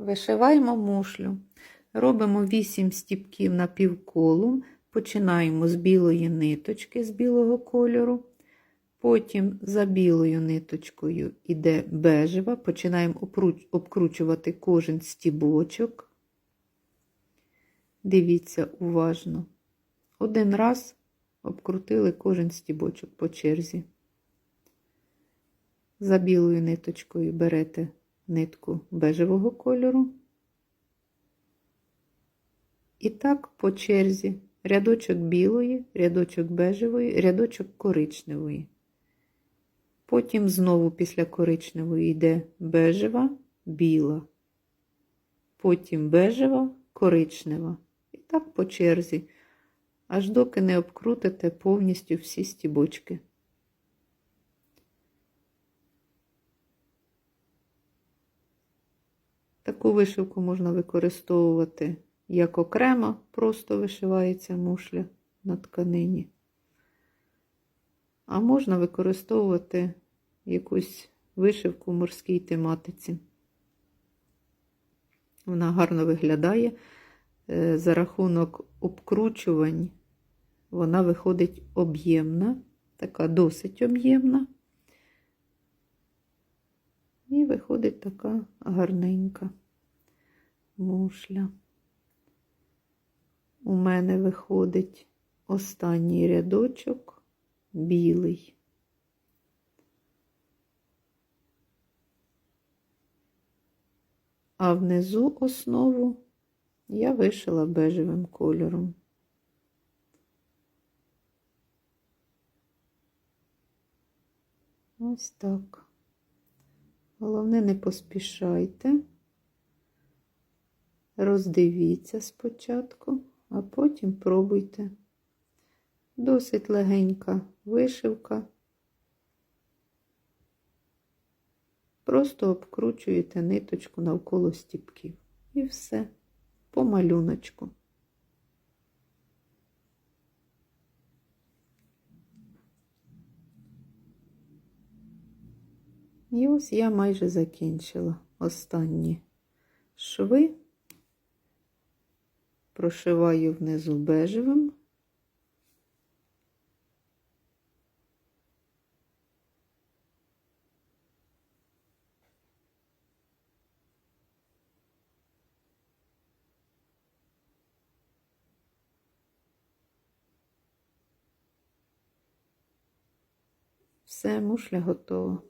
Вишиваємо мушлю. Робимо 8 стіпків на півколу. Починаємо з білої ниточки з білого кольору. Потім за білою ниточкою йде бежева. Починаємо обкручувати кожен стібочок. Дивіться уважно. Один раз обкрутили кожен стібочок по черзі. За білою ниточкою берете нитку бежевого кольору. І так по черзі рядочок білої, рядочок бежевої, рядочок коричневої. Потім знову після коричневої йде бежева, біла. Потім бежева, коричнева. І так по черзі, аж доки не обкрутите повністю всі стібочки. Таку вишивку можна використовувати як окремо, просто вишивається мушля на тканині. А можна використовувати якусь вишивку в морській тематиці. Вона гарно виглядає. Е, За рахунок обкручувань вона виходить об'ємна, така досить об'ємна. Виходить така гарненька мушля. У мене виходить останній рядочок білий. А внизу основу я вишила бежевим кольором. Ось так. Головне, не поспішайте. Роздивіться спочатку, а потім пробуйте. Досить легенька вишивка. Просто обкручуєте ниточку навколо стіпків. І все, по малюночку. І ось я майже закінчила останні шви, прошиваю внизу бежевим. Все, мушля готова.